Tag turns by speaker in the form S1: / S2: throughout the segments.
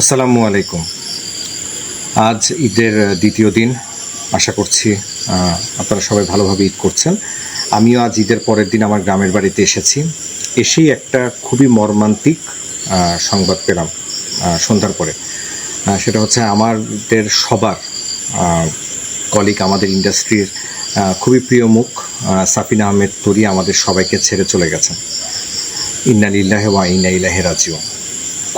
S1: আসসালামু আলাইকুম। আজ ঈদের দ্বিতীয় দিন। আশা করছি আপনারা সবাই ভালোভাবে ঈদ করছেন। আমিও আজ ঈদের পরের দিন আমার গ্রামের বাড়িতে এসেছি। এসেই একটা খুবই মর্মান্তিক সংবাদ পেলাম সন্ধ্যার পরে। সেটা হচ্ছে আমাদের সবার কলিগ আমাদের ইন্ডাস্ট্রির খুবই প্রিয় মুখ সাফিনা আহমেদ তরি আমাদের সবাইকে ছেড়ে চলে গেছেন। ইন্না লিল্লাহে ওয়া ইন্না রাজিউন।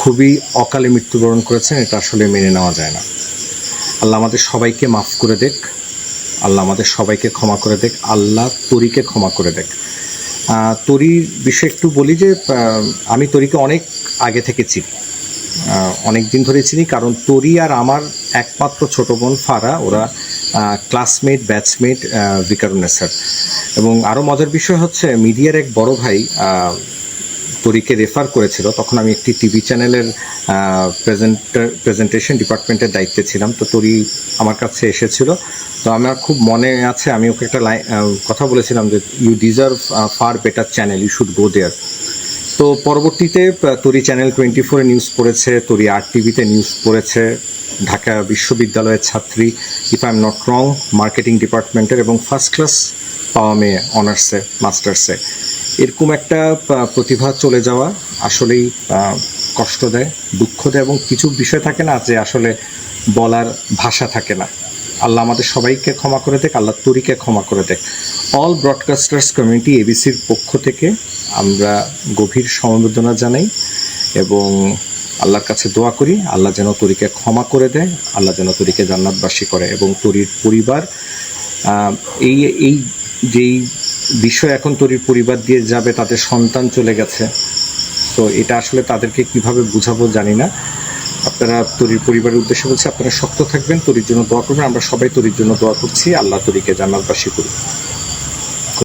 S1: খুবই অকালে মৃত্যুবরণ করেছেন, এটা আসলে মেনে নেওয়া যায় না। আল্লাহ আমাদের সবাইকে মাফ করে দেখ। আল্লাহ আমাদের সবাইকে ক্ষমা করে দেখ। আল্লাহ তরিকে ক্ষমা করে দেখ। তরির বিষয়ে একটু বলি যে আমি তরিকে অনেক আগে থেকে চিনি। অনেক দিন ধরে চিনি, কারণ তরি আর আমার একমাত্র ছোট বোন ফারা, ওরা ক্লাসমেট ব্যাচমেট বিকারুনেসার এবং আরও মজার বিষয় হচ্ছে, মিডিয়ার এক বড় ভাই তরিকে রেফার করেছিল, তখন আমি একটি টিভি চ্যানেলের প্রেজেন্টেশন ডিপার্টমেন্টের দায়িত্বে ছিলাম। তো তরি আমার কাছে এসেছিল। তো আমার খুব মনে আছে, আমি ওকে একটা লাইন কথা বলেছিলাম যে you deserve far better channel you should go there তো পরবর্তীতে তরি চ্যানেল টোয়েন্টি ফোরে নিউজ পড়েছে, তরি আর টিভিতে নিউজ পড়েছে, ঢাকা বিশ্ববিদ্যালয়ের ছাত্রী if I am not wrong marketing ডিপার্টমেন্টের এবং ফার্স্ট ক্লাস পাওয়া মেয়ে অনার্সে মাস্টার্সে এরকম একটা প্রতিভা চলে যাওয়া আসলেই কষ্ট দেয়, দুঃখ দেয় এবং কিছু বিষয় থাকে না যে আসলে বলার ভাষা থাকে না। আল্লাহ আমাদের সবাইকে ক্ষমা করে দেখ, আল্লাহ তরিকে ক্ষমা করে দেখ। অল ব্রডকাস্টার্স কমিউনিটি এবিসির পক্ষ থেকে আমরা গভীর সমবেদনা জানাই এবং আল্লাহর কাছে দোয়া করি, আল্লাহ যেন তরিকে ক্ষমা করে দেয়, আল্লাহ যেন তরিকে জান্নাতবাসী করে এবং তরির পরিবার এই এই যেই বিষয় এখন তরির পরিবার দিয়ে যাবে তাদের সন্তান চলে গেছে। তো এটা আসলে তাদেরকে কীভাবে বুঝাবো জানি না। আপনারা তরির পরিবারের উদ্দেশ্যে বলছি, আপনারা শক্ত থাকবেন, তরির জন্য দোয়া করবেন। আমরা সবাই তরির জন্য দোয়া করছি। আল্লাহ তরিকে জান্নাতবাসী করুন